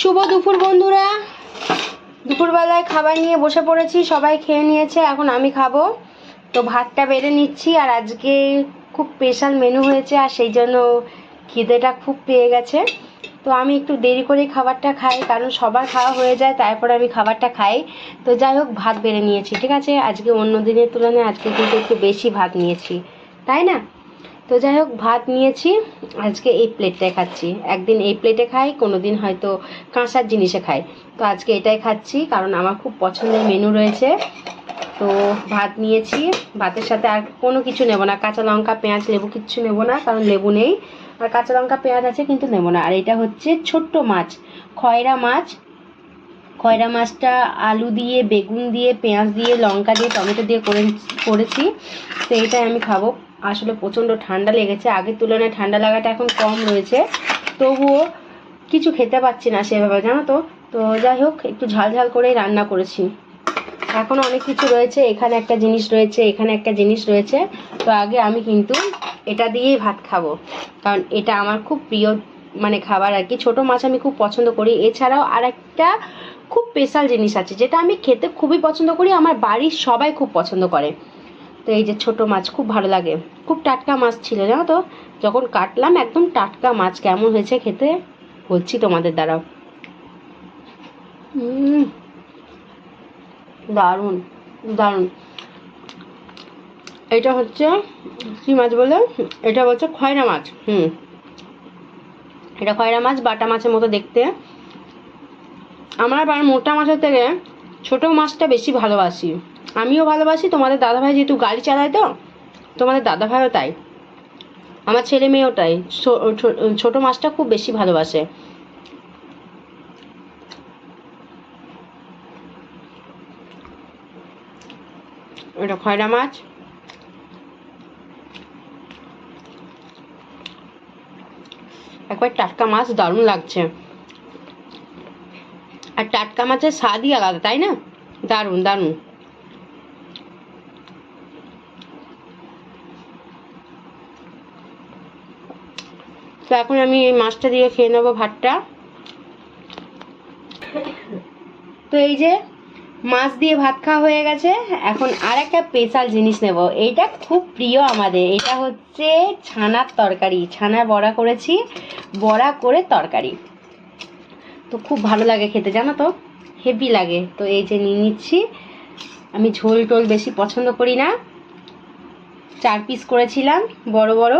শুভ দুপুর, বন্ধুরা। দুপুরবেলায় খাবার নিয়ে বসে পড়েছি, সবাই খেয়ে নিয়েছে, এখন আমি খাব। তো ভাতটা বেড়ে নিচ্ছি, আর আজকে খুব স্পেশাল মেনু হয়েছে, আর সেই জন্য খিদেটা খুব পেয়ে গেছে। তো আমি একটু দেরি করে খাবারটা খাই, কারণ সবার খাওয়া হয়ে যায়, তারপরে আমি খাবারটা খাই। তো যাই হোক, ভাত বেড়ে নিয়েছি, ঠিক আছে? আজকে অন্য দিনের তুলনায় আজকে কিন্তু একটু বেশি ভাত নিয়েছি, তাই না? তো যাই হোক, ভাত নিয়েছি। আজকে এই প্লেটটায় খাচ্ছি। একদিন এই প্লেটে খাই কোনো দিন হয়তো কাঁসার জিনিসে খাই। তো আজকে এটাই খাচ্ছি, কারণ আমার খুব পছন্দের মেনু রয়েছে। তো ভাত নিয়েছি। ভাতের সাথে আর কোনো কিছু নেব না। কাঁচা লঙ্কা, পেঁয়াজ, লেবু কিচ্ছু নেব না, কারণ লেবু নেই। আর কাঁচা লঙ্কা, পেঁয়াজ আছে কিন্তু নেব না। আর এটা হচ্ছে ছোট্ট মাছ, খয়রা মাছ। খয়রা মাছটা আলু দিয়ে, বেগুন দিয়ে, পেঁয়াজ দিয়ে, লঙ্কা দিয়ে, টমেটো দিয়ে করেছি। তো এটাই আমি খাব। আসলে প্রচণ্ড ঠান্ডা লেগেছে। আগের তুলনায় ঠান্ডা লাগাটা এখন কম রয়েছে। তবুও কিছু খেতে পাচ্ছি না সেভাবে, জানো তো? তো যাই হোক, একটু ঝাল ঝাল করেই রান্না করেছি। এখন অনেক কিছু রয়েছে, এখানে একটা জিনিস রয়েছে, এখানে একটা জিনিস রয়েছে। তো আগে আমি কিন্তু এটা দিয়েই ভাত খাব। কারণ এটা আমার খুব প্রিয় মানে খাবার আর কি। ছোটো মাছ আমি খুব পছন্দ করি। এছাড়াও আর একটা খুব স্পেশাল জিনিস আছে, যেটা আমি খেতে খুবই পছন্দ করি। আমার বাড়ির সবাই খুব পছন্দ করে। তো এই যে ছোট মাছ খুব ভালো লাগে। খুব টাটকা মাছ ছিল, জানো তো? যখন কাটলাম একদম টাটকা মাছ, কেমন হয়েছে খেতে? বলছি তোমাদের দ্বারা দারুণ দারুণ। এটা হচ্ছে, কি মাছ বলে? এটা হচ্ছে খয়রা মাছ, হুম। এটা খয়রা মাছ, বাটা মাছের মতো দেখতে। আমার আবার মোটা মাছের থেকে ছোট মাছটা বেশি ভালোবাসি। আমিও ভালোবাসি, তোমাদের দাদাভাই যেহেতু গাড়ি চালায় তো, তোমাদের দাদাভাইও তাই। আমার ছেলে মেয়েও তাই ছোট মাছটা খুব বেশি ভালোবাসে। এটা খয়রা মাছ। একবার টাটকা মাছ দারুণ লাগছে। আর টাটকা মাছের স্বাদই আলাদা, তাই না? দারুণ দারুণ। তো এখন আমি এই মাছটা দিয়ে খেয়ে নেব ভাতটা। তো এই যে মাছ দিয়ে ভাত খাওয়া হয়ে গেছে, এখন আর একটা স্পেশাল জিনিস নেব। এইটা খুব প্রিয় আমাদের, এটা হচ্ছে ছানার তরকারি, ছানা বড়া করেছি, বড়া করে তরকারি। তো খুব ভালো লাগে খেতে, জানো তো? হেভি লাগে। তো এই যে নিয়ে নিচ্ছি। আমি ঝোল টোল বেশি পছন্দ করি না। চার পিস করেছিলাম, বড় বড়।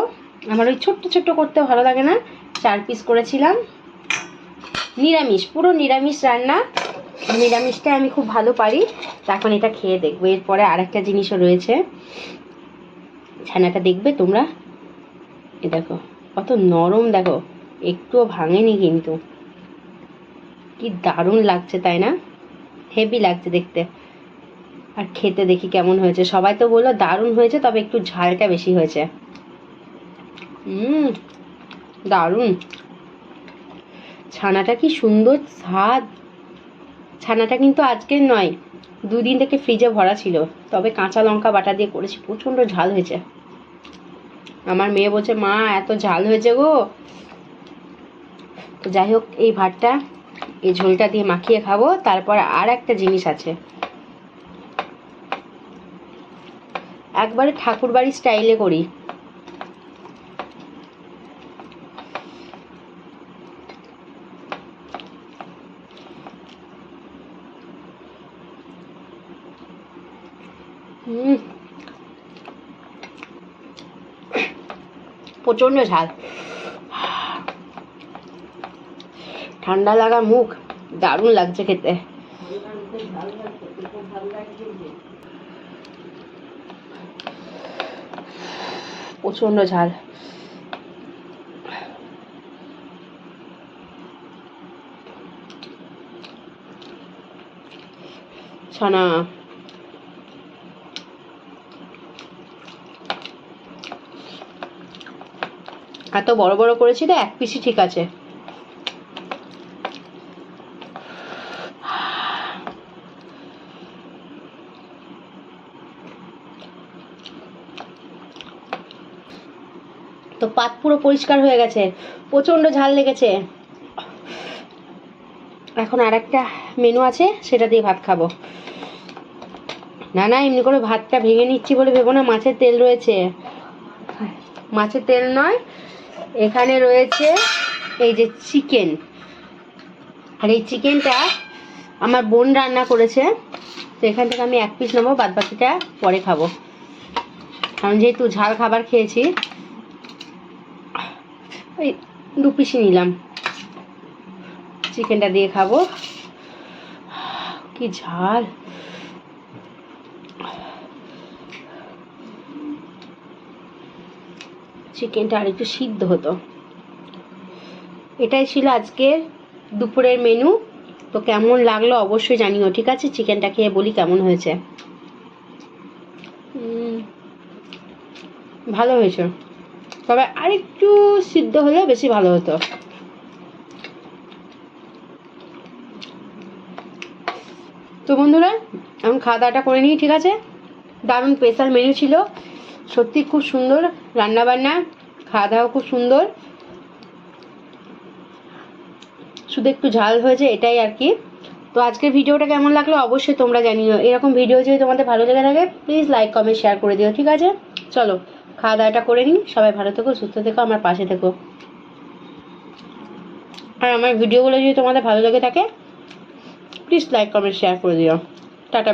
আমার ওই ছোট্ট ছোট্ট করতে ভালো লাগে না। চার পিস করেছিলাম। নিরামিষ, পুরো নিরামিষ রান্না। নিরামিষটা আমি খুব ভালো পারি। এখন এটা খেয়ে দেখব। এরপরে আরেকটা জিনিসও রয়েছে। ছানাটা দেখবে তোমরা। এ দেখো, কত নরম দেখো। একটুও ভাঙেনি কিন্তু। কি দারুণ লাগছে, তাই না? হেভি লাগছে দেখতে। আর খেতে দেখি কেমন হয়েছে। সবাই তো বলল দারুণ হয়েছে, তবে একটু ঝালটা বেশি হয়েছে। হুম, দারুণ। ছানাটা কি সুন্দর স্বাদ। ছানাটা কিন্তু আজকের নয়, দুদিন থেকে ফ্রিজে ভরা ছিল, তবে কাঁচা লঙ্কা বাটা দিয়ে করেছি, প্রচণ্ড ঝাল হয়েছে। আমার মেয়ে বলছে, মা, এত ঝাল হয়েছে গো। তো যাই হোক, এই ভাতটা, এই ঝোলটা দিয়ে মাখিয়ে খাব, তারপর আর একটা জিনিস আছে। একবারে ঠাকুর বাড়ির স্টাইলে করি। প্রচণ্ড ঝাল। ঠান্ডা লাগা মুখ দারুণ লাগছে খেতে। প্রচণ্ড ঝাল। ছানা। এত বড় বড় করেছি তো এক পিসই ঠিক আছে। তো পাত পুরো পরিষ্কার হয়ে গেছে, প্রচণ্ড ঝাল লেগেছে। এখন আর একটা মেনু আছে, সেটা দিয়ে ভাত খাব। না না, এমনি করে ভাতটা ভেঙে নিচ্ছি বলে ভেবো না, মাছের তেল রয়েছে। মাছের তেল নয় এখানে রয়েছে এই যে চিকেন। আর এই চিকেনটা আমার বোন রান্না করেছে। তো এখান থেকে আমি এক পিস নেব বাদ বাকিটা পরে খাব। কারণ যেহেতু ঝাল খাবার খেয়েছি, ওই দু পিসই নিলাম। চিকেনটা দিয়ে খাব। কি ঝাল! চিকেনটা আর একটু সিদ্ধ হতো। এটাই ছিল আজকের দুপুরের মেনু তো কেমন লাগল অবশ্যই জানিও, ঠিক আছে? চিকেনটা খেয়ে বলি কেমন হয়েছে। ভালো হয়েছে। তবে আরেকটু সিদ্ধ হলে বেশি ভালো হতো। তো বন্ধুরা, এখন খাওয়া দাওয়াটা করে নিই, ঠিক আছে? দারুণ স্পেশাল মেনু ছিল। সত্যি খুব সুন্দর। রান্না বান্না খাওয়া দাওয়া খুব সুন্দর। শুধু একটু ঝাল হয়েছে, এটাই আর কি। তো আজকের ভিডিওটা কেমন লাগল অবশ্যই তোমরা জানিও। এরকম ভিডিও যদি তোমাদের ভালো লেগে থাকে প্লিজ লাইক কমেন্ট শেয়ার করে দিও, ঠিক আছে? চলো খাওয়া দাওয়াটা করে নিই। সবাই ভালো থেকো, সুস্থ থেকো, আমার পাশে থেকো। আর আমার ভিডিওগুলো যদি তোমাদের ভালো লেগে থাকে প্লিজ লাইক কমেন্ট শেয়ার করে দিও। টাটা